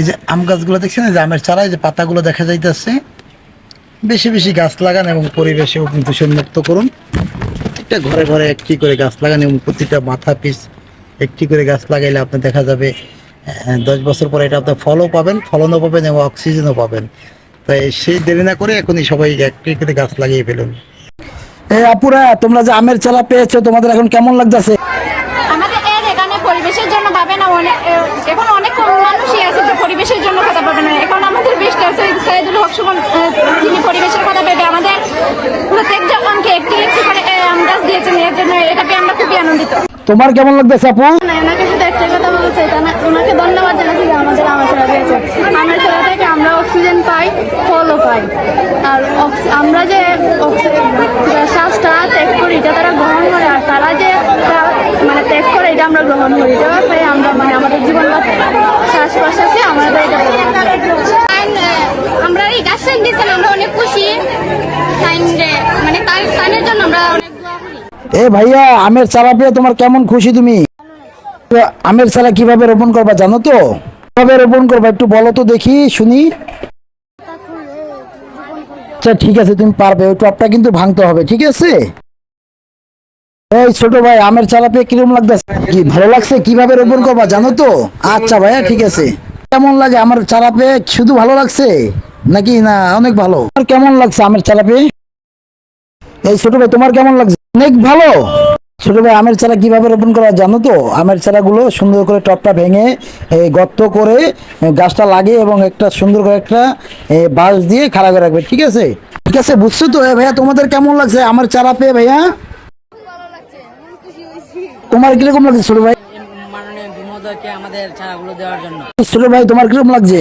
এই যে আম গাছগুলো দেখছেন, এই যে আমের চারা এই যে পাতাগুলো দেখা যাইতেছে, বেশি বেশি গাছ লাগান এবং পরিবেশেও কিন্তু মুক্ত করুন। প্রত্যেকটা ঘরে ঘরে একটি করে গাছ লাগান এবং প্রতিটা মাথা পিস একটি করে গাছ লাগাইলে আপনি দেখা যাবে দশ বছর পরে এটা আপনার ফলও পাবেন, ফলনও পাবেন এবং অক্সিজেনও পাবেন। তাই সেই দেরি না করে এখনই সবাই একটি করে গাছ লাগিয়ে ফেলুন। এই আপুরা, তোমরা যে আমের চারা পেয়েছ, তোমাদের এখন কেমন লাগতেছে আমাদের এর এখানে পরিবেশের জন্য পাবে না অনেক এ- এখন অনেক কম মানুষই আছে যে পরিবেশের জন্য কথা পাবে না এখন আমাদের বেস্ট আছে সুমন তিনি পরিবেশের কথা ভেবে আমাদের প্রত্যেক জনকে একটি একটি করে আম গাছ দিয়েছেন এর জন্য এটা পেয়ে আমরা খুবই আনন্দিত। তোমার কেমন লাগতেছে আপু? না ওনাকে শুধু একটা কথা বলতে চাই ওনাকে ধন্যবাদ জানাচ্ছি যে আমাদের আমার দিয়েছে। আমার ছেড়া থেকে আমরা অক্সিজেন পাই ফলও পাই। আর আমরা যে অক্সি- শ্বাসটা ত্যাগ করি এটা তারা গ্রহণ করে আর তারা যে মানে ত্যাগ করে এটা আমরা গ্রহণ করি। এটা পাই আমরা মানে আমাদের জীবন বাঁচাই শ্বাস প্রশ্বাসে আমাদের এটা আমরা এই গাছটা দিয়েছেন আমরা অনেক খুশি মানে তার জন্য আমরা অনেক দোয়া করি এ ভাইয়া, আমের চারা পেয়ে তোমার কেমন খুশি তুমি? আমের চারা কীভাবে রোপণ করবা জানো তো? কীভাবে রোপণ করবা একটু বলো তো দেখি, শুনি। আচ্ছা ঠিক আছে, তুমি পারবে ওই টপটা কিন্তু ভাঙতে হবে, ঠিক আছে? এই ছোট ভাই, আমের চারা পেয়ে কীরকম লাগতেছে? কি, ভালো লাগছে? কীভাবে রোপণ করবা জানো তো? আচ্ছা ভাইয়া, ঠিক আছে। কেমন লাগে আমার চারা পেয়ে? শুধু ভালো লাগছে? নাকি না, অনেক ভালো? কেমন লাগছে আমের চারা পেয়ে? এই ছোট ভাই, তোমার কেমন লাগছে? অনেক ভালো। ছোট ভাই আমের চারা কীভাবে রোপণ করা জানো তো? আমের চারাগুলো সুন্দর করে টপটা ভেঙে এই গর্ত করে গাছটা লাগিয়ে এবং একটা সুন্দর করে একটা বাঁশ দিয়ে খাড়া করে রাখবে ঠিক আছে? ঠিক আছে বুঝছ তো? ভাইয়া তোমাদের কেমন লাগছে আমার চারা পেয়ে ভাইয়া? তোমার কীরকম লাগছে ছোট ভাই? আমাদের চারাগুলো দেওয়ার জন্য। ছোট ভাই তোমার কীরকম লাগছে।